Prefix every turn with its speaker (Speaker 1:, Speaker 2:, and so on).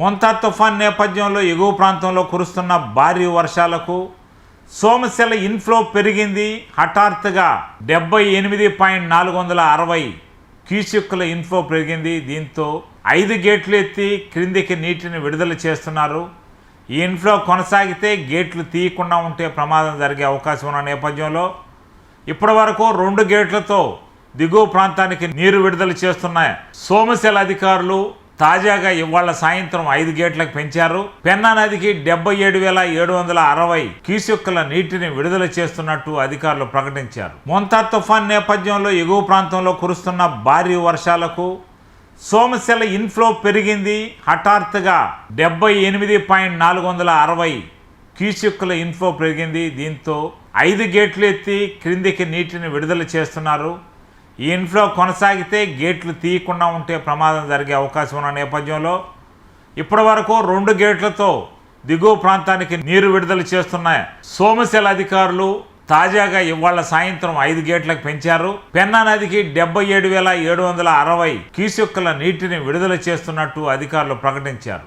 Speaker 1: మొంతా తుఫాన్ నేపథ్యంలో ఎగువ ప్రాంతంలో కురుస్తున్న భారీ వర్షాలకు సోమశిల ఇన్ఫ్లో పెరిగింది. హఠాత్తుగా డెబ్బై ఎనిమిది పాయింట్ నాలుగు వందల అరవై క్యూసెక్కుల ఇన్ఫ్లో పెరిగింది. దీంతో ఐదు గేట్లు ఎత్తి క్రిందికి నీటిని విడుదల చేస్తున్నారు. ఈ ఇన్ఫ్లో కొనసాగితే గేట్లు తీయకుండా ఉంటే ప్రమాదం జరిగే అవకాశం ఉన్న నేపథ్యంలో ఇప్పటి వరకు రెండు గేట్లతో దిగువ ప్రాంతానికి నీరు విడుదల చేస్తున్న సోమశిల అధికారులు తాజాగా ఇవాళ సాయంత్రం ఐదు గేట్లకు పెంచారు. పెన్నా నదికి డెబ్బై ఏడు వేల ఏడు వందల అరవై క్యూసెక్కుల నీటిని విడుదల చేస్తున్నట్టు అధికారులు ప్రకటించారు. మొంతా తుఫాన్ నేపథ్యంలో ఎగువ ప్రాంతంలో కురుస్తున్న భారీ వర్షాలకు సోమశల ఇన్ఫ్లో పెరిగింది. హఠాత్తుగా డెబ్బై ఎనిమిది పాయింట్ నాలుగు వందల అరవై క్యూసెక్కుల ఇన్ఫ్లో పెరిగింది. దీంతో ఐదు గేట్లు ఎత్తి క్రిందికి నీటిని విడుదల చేస్తున్నారు. ఈ ఇన్ఫ్లో కొనసాగితే గేట్లు తీయకుండా ఉంటే ప్రమాదం జరిగే అవకాశం ఉన్న నేపథ్యంలో ఇప్పటి వరకు రెండు గేట్లతో దిగువ ప్రాంతానికి నీరు విడుదల చేస్తున్నాయి సోమశిల అధికారులు తాజాగా ఇవాళ సాయంత్రం ఐదు గేట్లకు పెంచారు. పెన్నా నదికి డెబ్బై ఏడు వేల ఏడు వందల అరవై క్యూసెక్కుల నీటిని విడుదల చేస్తున్నట్టు అధికారులు ప్రకటించారు.